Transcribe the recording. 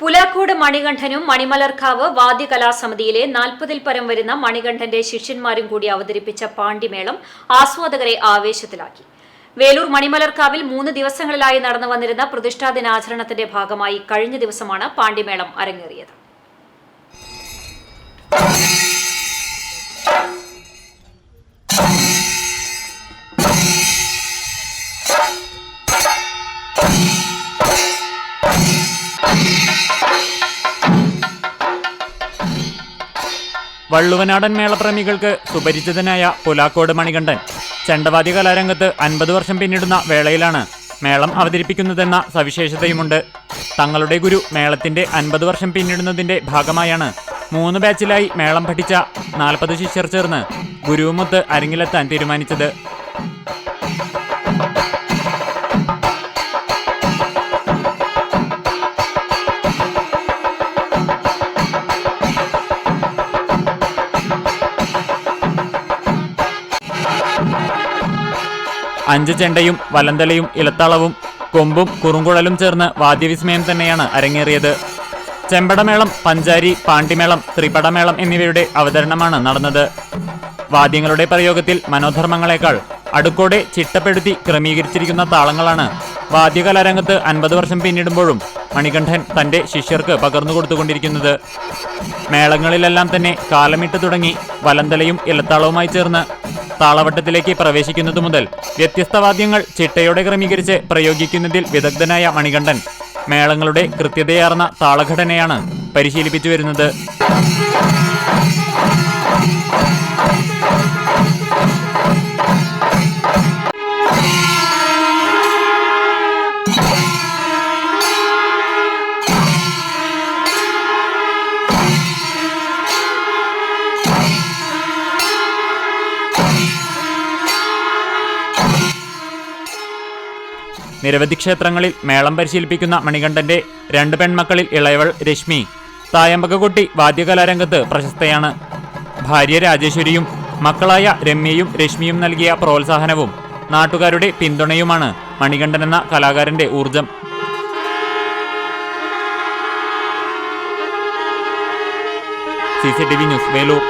പുലാക്കോട് മണികണ്ഠനും മണിമലർക്കാവ് വാദ്യകലാസമിതിയിലെ നാൽപ്പതിൽ പരം വരുന്ന മണികണ്ഠന്റെ ശിഷ്യന്മാരും കൂടി അവതരിപ്പിച്ച പാണ്ഡിമേളം ആസ്വാദകരെ ആവേശത്തിലാക്കി. വേലൂർ മണിമലർക്കാവിൽ മൂന്ന് ദിവസങ്ങളിലായി നടന്നു വന്നിരുന്ന പ്രതിഷ്ഠാ ദിനാചരണത്തിന്റെ ഭാഗമായി കഴിഞ്ഞ ദിവസമാണ് പാണ്ഡിമേളം അരങ്ങേറിയത്. വള്ളുവനാടൻ മേളപ്രേമികൾക്ക് സുപരിചിതനായ പുലാക്കോട് മണികണ്ഠൻ ചെണ്ടവാദ്യ കലാരംഗത്ത് അൻപത് വർഷം പിന്നിടുന്ന വേളയിലാണ് മേളം അവതരിപ്പിക്കുന്നതെന്ന സവിശേഷതയുമുണ്ട്. തങ്ങളുടെ ഗുരു മേളത്തിന്റെ അൻപത് വർഷം പിന്നിടുന്നതിന്റെ ഭാഗമായാണ് മൂന്ന് ബാച്ചിലായി മേളം പഠിച്ച നാൽപ്പത് ശിഷ്യർ ചേർന്ന് ഗുരുവുമൊത്ത് അരങ്ങിലെത്താൻ തീരുമാനിച്ചത്. അഞ്ച് ചെണ്ടയും വലന്തലയും ഇലത്തളവും കൊമ്പും കുറുങ്കുഴലും ചേർന്ന് വാദ്യവിസ്മയം തന്നെയാണ് അരങ്ങേറിയത്. ചെമ്പടമേളം പഞ്ചാരി പാണ്ടിമേളം ത്രിപടമേളം എന്നിവയുടെ അവതരണമാണ് നടന്നത്. വാദ്യങ്ങളുടെ പ്രയോഗത്തിൽ മനോധർമ്മങ്ങളെക്കാൾ അടുക്കോടെ ചിട്ടപ്പെടുത്തി ക്രമീകരിച്ചിരിക്കുന്ന താളങ്ങളാണ് വാദ്യകലാരംഗത്ത് അൻപത് വർഷം പിന്നിടുമ്പോഴും മണികണ്ഠൻ തന്റെ ശിഷ്യർക്ക് പകർന്നു കൊടുത്തുകൊണ്ടിരിക്കുന്നത്. മേളങ്ങളിലെല്ലാം തന്നെ കാലമിട്ട് തുടങ്ങി വലന്തലയും ഇലത്താളവുമായി ചേർന്ന് താളവട്ടത്തിലേക്ക് പ്രവേശിക്കുന്നതു മുതൽ വ്യത്യസ്ത വാദ്യങ്ങൾ ചിട്ടയോടെ ക്രമീകരിച്ച് പ്രയോഗിക്കുന്നതിൽ വിദഗ്ധനായ മണികണ്ഠൻ. മേളങ്ങളുടെ കൃത്യതയാർന്ന താളഘടനയാണ് പരിശീലിപ്പിച്ചു വരുന്നത്. നിരവധി ക്ഷേത്രങ്ങളിൽ മേളം പരിശീലിപ്പിക്കുന്ന മണികണ്ഠന്റെ രണ്ട് പെൺമക്കളിൽ ഇളയവൾ രശ്മി. തായമ്പകകുട്ടി വാദ്യകലാരംഗത്ത് പ്രശസ്തയാണ്. ഭാര്യ രാജേശ്വരിയും മക്കളായ രമ്യയും രശ്മിയും നൽകിയ പ്രോത്സാഹനവും നാട്ടുകാരുടെ പിന്തുണയുമാണ് മണികണ്ഠൻ എന്ന കലാകാരന്റെ ഊർജം C C T V news Veloor.